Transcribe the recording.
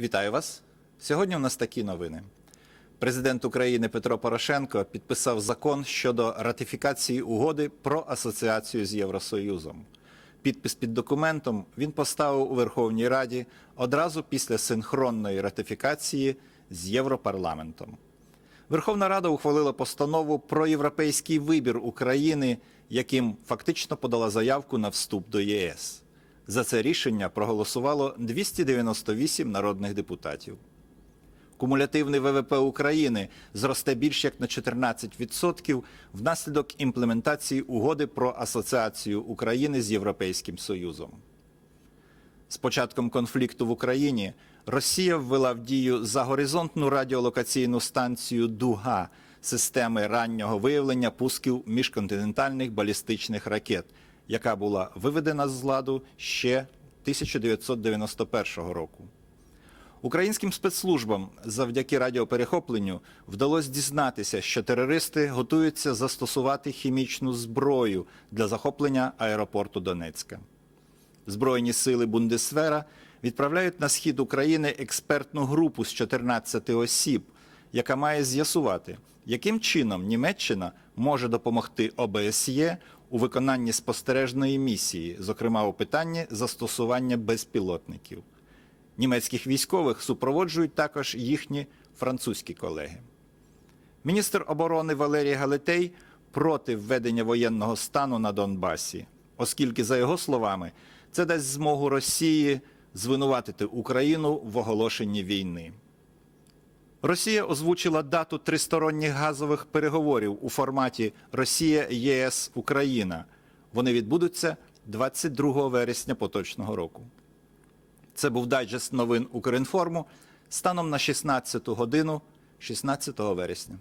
Вітаю вас. Сьогодні у нас такі новини. Президент України Петро Порошенко підписав закон щодо ратифікації угоди про асоціацію з Євросоюзом. Підпис під документом він поставив у Верховній Раді одразу після синхронної ратифікації з Європарламентом. Верховна Рада ухвалила постанову про європейський вибір України, яким фактично подала заявку на вступ до ЄС. За це рішення проголосувало 298 народних депутатів. Кумулятивний ВВП України зросте більш як на 14% внаслідок імплементації угоди про асоціацію України з Європейським Союзом. З початком конфлікту в Україні Росія ввела в дію загоризонтну радіолокаційну станцію Дуга системи раннього виявлення пусків міжконтинентальних балістичних ракет, яка була виведена з ладу ще 1991 року. Українським спецслужбам завдяки радіоперехопленню вдалося дізнатися, що терористи готуються застосувати хімічну зброю для захоплення аеропорту Донецька. Збройні сили Бундесвера відправляють на схід України експертну групу з 14 осіб, яка має з'ясувати, яким чином Німеччина може допомогти ОБСЄ у виконанні спостережної місії, зокрема у питанні застосування безпілотників. Німецьких військових супроводжують також їхні французькі колеги. Міністр оборони Валерій Галетей проти введення воєнного стану на Донбасі, оскільки, за його словами, це дасть змогу Росії звинуватити Україну в оголошенні війни. Росія озвучила дату тристоронніх газових переговорів у форматі Росія, ЄС, Україна. Вони відбудуться 22 вересня поточного року. Це був дайджест новин Укрінформу станом на 16 годину 16 вересня.